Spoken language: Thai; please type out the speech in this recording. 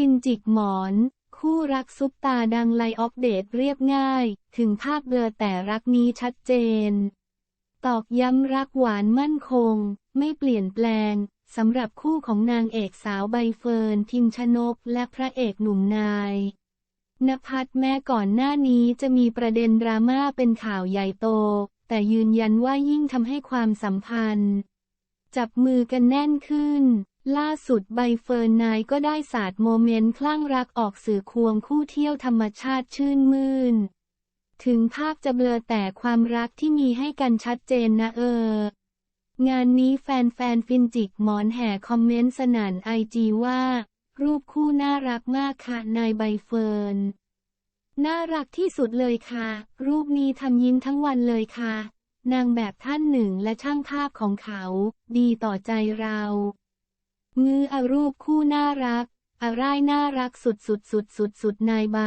ฟินจิกหมอน คู่รักซุปตาดังไลออฟเดตเรียบง่าย ถึงภาพเบลอแต่รักนี้ชัดเจน ตอกย้ำรักหวานมั่นคง ไม่เปลี่ยนแปลงสำหรับคู่ของนางเอกสาวใบเฟิร์นพิมชนก และพระเอกหนุ่มนายนภัสแม้ก่อนหน้านี้จะมีประเด็นดราม่าเป็นข่าวใหญ่โต แต่ยืนยันว่ายิ่งทำให้ความสัมพันธ์ จับมือกันแน่นขึ้น ล่าสุดใบเฟิร์นนายก็ได้ศาสาดโมเมนต์คลั่งรักออกสื่อควงคู่เที่ยวธรรมชาติชื่นมื่น ถึงภาพจะเบลอแต่ความรักที่มีให้กันชัดเจนนะเออ งานนี้แฟนๆฟินจิกหมอนแห่คอมเมนต์สนั่นไอจีว่า รูปคู่น่ารักมากค่ะนายใบเฟิร์น น่ารักที่สุดเลยค่ะ รูปนี้ทำยิ้มทั้งวันเลยค่ะ นางแบบท่านหนึ่งและช่างภาพของเขา ดีต่อใจเรา งื้ออารูปคู่น่ารักอาร่ายน่ารักสุดสุดสุดสุดสุดนายใบ